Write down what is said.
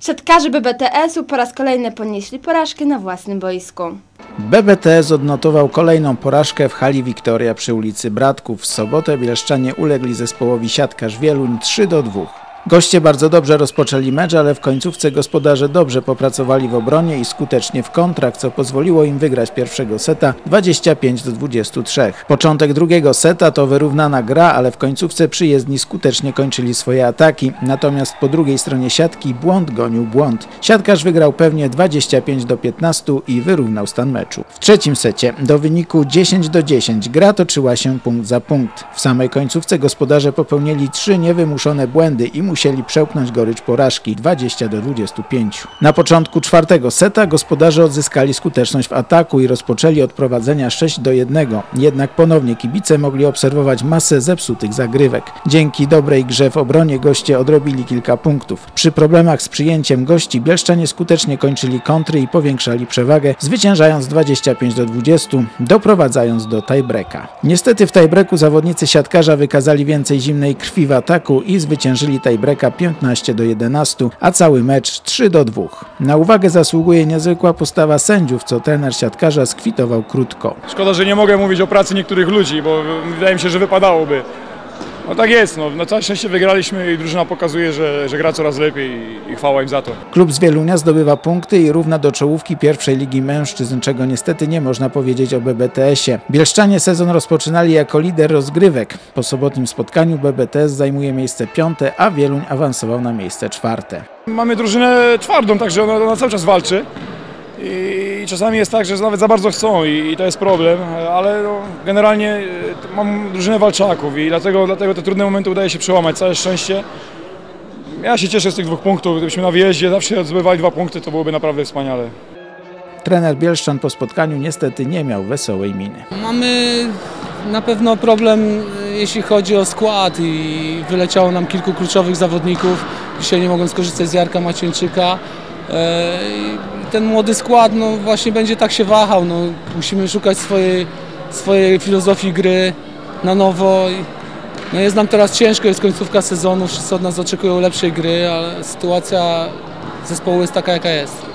Siatkarze BBTS-u po raz kolejny ponieśli porażkę na własnym boisku. BBTS odnotował kolejną porażkę w hali Wiktoria przy ulicy Bratków. W sobotę bielszczanie ulegli zespołowi siatkarz Wieluń 3 do 2. Goście bardzo dobrze rozpoczęli mecz, ale w końcówce gospodarze dobrze popracowali w obronie i skutecznie w kontrach, co pozwoliło im wygrać pierwszego seta 25 do 23. Początek drugiego seta to wyrównana gra, ale w końcówce przyjezdni skutecznie kończyli swoje ataki, natomiast po drugiej stronie siatki błąd gonił błąd. Siatkarz wygrał pewnie 25 do 15 i wyrównał stan meczu. W trzecim secie do wyniku 10 do 10 gra toczyła się punkt za punkt. W samej końcówce gospodarze popełnili trzy niewymuszone błędy i musieli przełknąć gorycz porażki 20 do 25. Na początku czwartego seta gospodarze odzyskali skuteczność w ataku i rozpoczęli od prowadzenia 6 do 1. Jednak ponownie kibice mogli obserwować masę zepsutych zagrywek. Dzięki dobrej grze w obronie goście odrobili kilka punktów. Przy problemach z przyjęciem gości bielszczanie skutecznie kończyli kontry i powiększali przewagę, zwyciężając 25 do 20, doprowadzając do tiebreaka. Niestety w tiebreaku zawodnicy siatkarza wykazali więcej zimnej krwi w ataku i zwyciężyli tiebreaka 15 do 11, a cały mecz 3 do 2. Na uwagę zasługuje niezwykła postawa sędziów, co trener siatkarza skwitował krótko. Szkoda, że nie mogę mówić o pracy niektórych ludzi, bo wydaje mi się, że wypadałoby. No tak jest, no. na całe szczęście wygraliśmy i drużyna pokazuje, że, że gra coraz lepiej i chwała im za to. Klub z Wielunia zdobywa punkty i równa do czołówki pierwszej ligi mężczyzn, czego niestety nie można powiedzieć o BBTS-ie. Bielszczanie sezon rozpoczynali jako lider rozgrywek. Po sobotnim spotkaniu BBTS zajmuje miejsce piąte, a Wieluń awansował na miejsce czwarte. Mamy drużynę twardą, także ona, ona cały czas walczy. I czasami jest tak, że nawet za bardzo chcą i, i to jest problem, ale no, generalnie e, mam drużynę walczaków i dlatego, dlatego te trudne momenty udaje się przełamać. Całe szczęście. Ja się cieszę z tych dwóch punktów. Gdybyśmy na wyjeździe zawsze zdobywali dwa punkty, to byłoby naprawdę wspaniale. Trener Bielszczan po spotkaniu niestety nie miał wesołej miny. Mamy na pewno problem, e, jeśli chodzi o skład i wyleciało nam kilku kluczowych zawodników. Dzisiaj nie mogłem skorzystać z Jarka Macieńczyka. E, Ten młody skład no, właśnie będzie tak się wahał. No, musimy szukać swojej, swojej filozofii gry na nowo. No jest nam teraz ciężko, jest końcówka sezonu, wszyscy od nas oczekują lepszej gry, ale sytuacja zespołu jest taka jaka jest.